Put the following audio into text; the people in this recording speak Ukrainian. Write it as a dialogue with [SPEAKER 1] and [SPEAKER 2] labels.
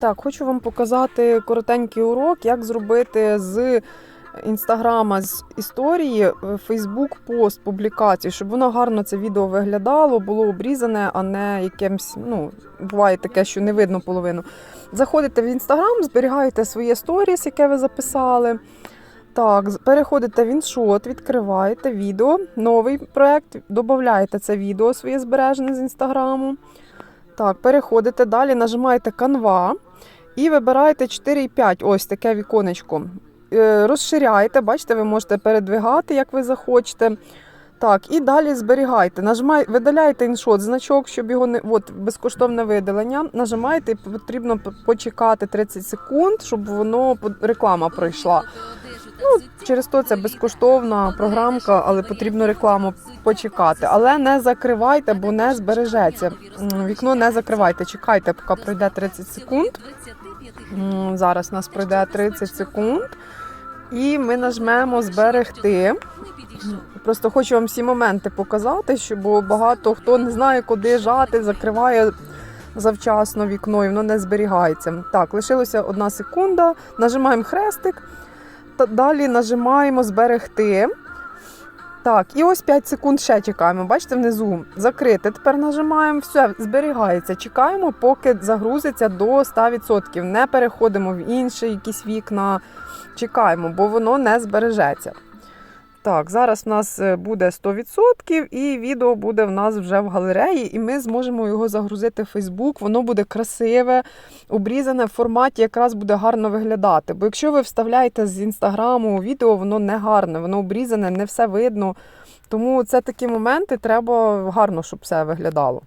[SPEAKER 1] Так, хочу вам показати коротенький урок, як зробити з інстаграма з історії Фейсбук пост публікацію, щоб воно гарно це відео виглядало, було обрізане, а не якимсь, ну, буває таке, що не видно половину. Заходите в інстаграм, зберігаєте своє сторіс, яке ви записали. Так, переходите в іншот, відкриваєте відео, новий проект, додаєте це відео своє збережене з інстаграму. Так, переходите далі, нажимаєте канва і вибираєте 4,5, ось таке віконечко. Е, Розширяєте, бачите, ви можете передвигати, як ви захочете. Так, і далі зберігайте. Нажимай, видаляєте іншот, значок, щоб його не от, безкоштовне видалення. Нажимаєте, і потрібно почекати 30 секунд, щоб воно реклама пройшла. Ну, через то це безкоштовна програмка, але потрібно рекламу почекати. Але не закривайте, бо не збережеться. Вікно не закривайте, чекайте, поки пройде 30 секунд. Зараз у нас пройде 30 секунд. І ми нажмемо зберегти. Просто хочу вам всі моменти показати, бо багато хто не знає, куди жати, закриває завчасно вікно і воно не зберігається. Так, лишилося одна секунда. Нажимаємо хрестик. Та далі нажимаємо зберегти. Так, і ось 5 секунд ще чекаємо. Бачите, внизу закрити. Тепер нажимаємо, все, зберігається. Чекаємо, поки загрузиться до 100%. Не переходимо в інші якісь вікна. Чекаємо, бо воно не збережеться. Так, зараз в нас е, буде 100% і відео буде в нас вже в галереї, і ми зможемо його загрузити в Фейсбук. Воно буде красиве, обрізане в форматі, якраз буде гарно виглядати. Бо якщо ви вставляєте з інстаграму відео, воно не гарне, воно обрізане, не все видно. Тому це такі моменти треба гарно, щоб все виглядало.